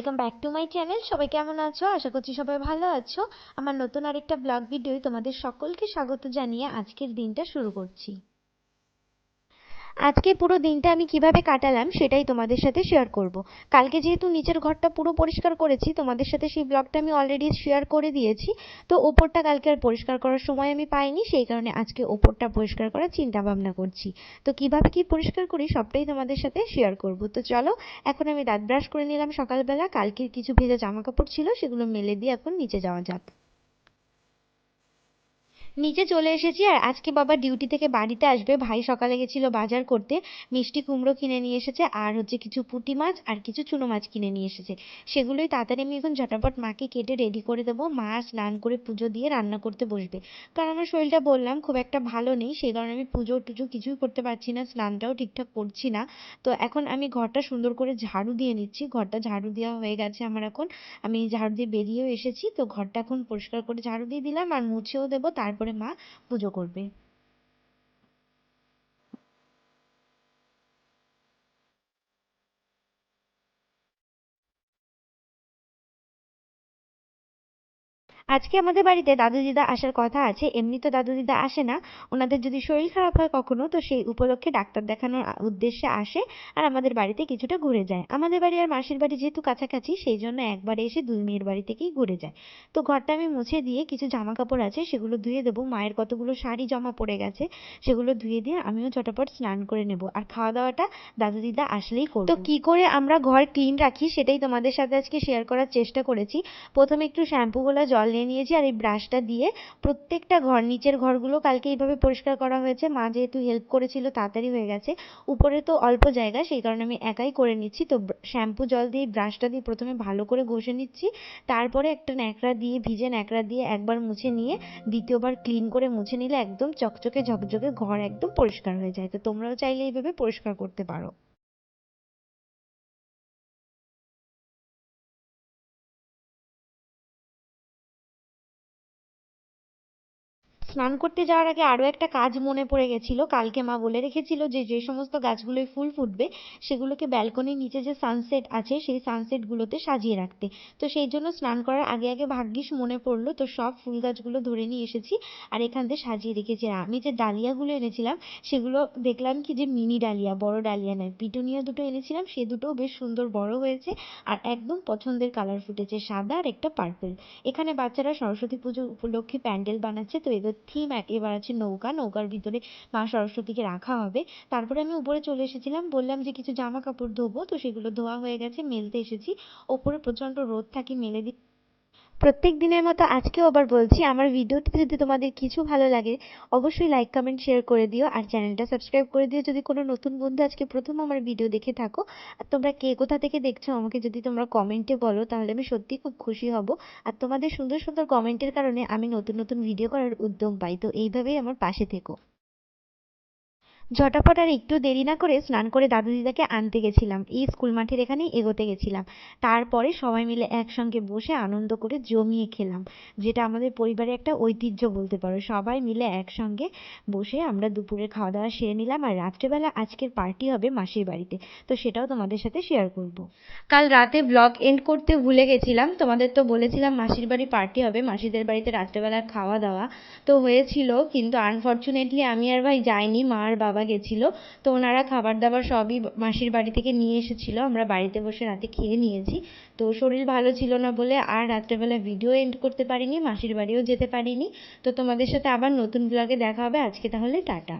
Welcome back to my channel সবাই কেমন আছো? আশা করছি সবাই ভালো আছো। আমার নতুন আরেকটা ব্লগ ভিডিও তোমাদের সকলকে স্বাগত জানিয়ে আজকের দিনটা শুরু করছি। আজকে পুরো দিনটা আমি কীভাবে কাটালাম সেটাই তোমাদের সাথে শেয়ার করব। কালকে যেহেতু নিচের ঘরটা পুরো পরিষ্কার করেছি, তোমাদের সাথে সেই ব্লগটা আমি অলরেডি শেয়ার করে দিয়েছি। তো ওপরটা কালকে আর পরিষ্কার করার সময় আমি পাইনি, সেই কারণে আজকে ওপরটা পরিষ্কার করার চিন্তা ভাবনা করছি। তো কীভাবে কি পরিষ্কার করি সবটাই তোমাদের সাথে শেয়ার করব। তো চলো, এখন আমি দাঁত ব্রাশ করে নিলাম সকালবেলা। কালকের কিছু ভেজা জামা কাপড় ছিল, সেগুলো মেলে দিয়ে এখন নিচে যাওয়া যাক। নিচে চলে এসেছি আর আজকে বাবা ডিউটি থেকে বাড়িতে আসবে। ভাই সকালে গেছিল বাজার করতে। মিষ্টি কুমড়ো কিনে নিয়ে এসেছে আর হচ্ছে কিছু পুঁটি মাছ আর কিছু চুনো মাছ কিনে নিয়ে এসেছে। সেগুলোই তাড়াতাড়ি আমি এখন ঝটাপট মাকে কেটে রেডি করে দেবো। মা স্নান করে পুজো দিয়ে রান্না করতে বসবে। কারণ আমার শরীরটা বললাম খুব একটা ভালো নেই, সেই কারণে আমি পুজো টুজো কিছুই করতে পারছি না, স্নানটাও ঠিকঠাক করছি না। তো এখন আমি ঘরটা সুন্দর করে ঝাড়ু দিয়ে নিচ্ছি। ঘরটা ঝাড়ু দেওয়া হয়ে গেছে আমার এখন। আমি ঝাড়ু দিয়ে বেরিয়েও এসেছি। তো ঘরটা এখন পরিষ্কার করে ঝাড়ু দিয়ে দিলাম আর মুছেও দেবো। তারপরে মা পুজো করবে। আজকে আমাদের বাড়িতে দাদু দিদা আসার কথা আছে, এমনি তো দাদু দিদা আসে না। ওনাদের যদি শরীর খারাপ হয় কখনো, তো সেই উপলক্ষে ডাক্তার দেখানোর উদ্দেশ্যে আসে আর আমাদের বাড়িতে কিছুটা ঘুরে যায়। আমাদের বাড়ি আর মাসির বাড়ি যেহেতু কাছাকাছি, সেই জন্য একবারে এসে দুই মেয়ের বাড়ি থেকেই ঘুরে যায়। তো ঘরটা আমি মুছে দিয়ে কিছু জামা কাপড় আছে, সেগুলো ধুয়ে দেবো। মায়ের কতগুলো শাড়ি জমা পড়ে গেছে, সেগুলো ধুয়ে দিয়ে আমিও চটাপট স্নান করে নেব। আর খাওয়া দাওয়াটা দাদু দিদা আসলেই করব। তো কি করে আমরা ঘর ক্লিন রাখি, সেটাই তোমাদের সাথে আজকে শেয়ার করার চেষ্টা করেছি। প্রথমে একটু শ্যাম্পু গোলা জল নিয়ে নিয়েছি আর এই ব্রাশটা দিয়ে প্রত্যেকটা ঘর, নিচের ঘরগুলো কালকে এইভাবে পরিষ্কার করা হয়েছে। মা যেহেতু হেল্প করেছিল, তাড়াতাড়ি হয়ে গেছে। উপরে তো অল্প জায়গা, সেই কারণে আমি একাই করে নিচ্ছি। তো শ্যাম্পু জল দিয়ে ব্রাশটা দিয়ে প্রথমে ভালো করে ঘষে নিচ্ছি। তারপরে একটা ন্যাকড়া দিয়ে, ভিজে ন্যাকড়া দিয়ে একবার মুছে নিয়ে, দ্বিতীয়বার ক্লিন করে মুছে নিলে একদম চকচকে ঝকঝকে ঘর একদম পরিষ্কার হয়ে যায়। তো তোমরাও চাইলে এইভাবে পরিষ্কার করতে পারো। স্নান করতে যাওয়ার আগে আরও একটা কাজ মনে পড়ে গেছিল। কালকে মা বলে রেখেছিল যে যে সমস্ত গাছগুলোয় ফুল ফুটবে, সেগুলোকে ব্যালকনির নিচে যে সানসেট আছে, সেই সানসেটগুলোতে সাজিয়ে রাখতে। তো সেই জন্য স্নান করার আগে আগে ভাগ্যিস মনে পড়ল, তো সব ফুল গাছগুলো ধরে নিয়ে এসেছি আর এখান থেকে সাজিয়ে রেখেছি। আর আমি যে ডালিয়াগুলো এনেছিলাম, সেগুলো দেখলাম কি যে মিনি ডালিয়া, বড় ডালিয়া নয়, পিটুনিয়া দুটো এনেছিলাম, সে দুটোও বেশ সুন্দর বড় হয়েছে আর একদম পছন্দের কালার ফুটেছে, সাদা আর একটা পার্পল এখানে বাচ্চারা সরস্বতী পুজো উপলক্ষে প্যান্ডেল বানাচ্ছে, তো এদের থিম এবার আছে নৌকা, নৌকার ভিতরে মা সরস্বতীকে রাখা হবে। তারপরে আমি উপরে চলে এসেছিলাম, বললাম যে কিছু জামা কাপড় ধোবো, তো সেগুলো ধোয়া হয়ে গেছে, মেলতে এসেছি। ওপরে প্রচণ্ড রোদ থাকে, মেলে দিই প্রত্যেক দিনের মতো আজকেও আবার বলছি, আমার ভিডিওটিতে যদি তোমাদের কিছু ভালো লাগে, অবশ্যই লাইক কমেন্ট শেয়ার করে দিও। আর চ্যানেলটা সাবস্ক্রাইব করে দিও। যদি কোনো নতুন বন্ধু আজকে প্রথম আমার ভিডিও দেখে থাকো, আর তোমরা কে কোথা থেকে দেখছ আমাকে যদি তোমরা কমেন্টে বলো, তাহলে আমি সত্যি খুব খুশি হব। আর তোমাদের সুন্দর সুন্দর কমেন্টের কারণে আমি নতুন নতুন ভিডিও করার উদ্যম পাই। তো এইভাবেই আমার পাশে থেকো। ঝটাপট আর একটু দেরি না করে স্নান করে দাদু দিদাকে আনতে গেছিলাম। এই স্কুল মাঠের এখানেই এগোতে গেছিলাম। তারপরে সবাই মিলে একসঙ্গে বসে আনন্দ করে জমিয়ে খেলাম, যেটা আমাদের পরিবারের একটা ঐতিহ্য বলতে পারো। সবাই মিলে একসঙ্গে বসে আমরা দুপুরের খাওয়া দাওয়া সেরে নিলাম আর রাত্রেবেলা আজকের পার্টি হবে মাসির বাড়িতে। তো সেটাও তোমাদের সাথে শেয়ার করব। কাল রাতে ব্লগ এন্ড করতে ভুলে গেছিলাম। তোমাদের তো বলেছিলাম মাসির বাড়ি পার্টি হবে, মাসিদের বাড়িতে রাত্রেবেলা খাওয়া দাওয়া তো হয়েছিল, কিন্তু আনফর্চুনেটলি আমি আর ভাই যাইনি, মা আর বাবা বাবা গেছিল, তো ওনারা খাবার দাবার সবই মাসির বাড়ি থেকে নিয়ে এসেছিল। আমরা বাড়িতে বসে রাতে খেয়ে নিয়েছি। তো শরীর ভালো ছিল না বলে আর রাত্রেবেলা ভিডিও এন্ড করতে পারিনি, মাসির বাড়িও যেতে পারিনি। তো তোমাদের সাথে আবার নতুন ব্লগে দেখা হবে। আজকে তাহলে টাটা।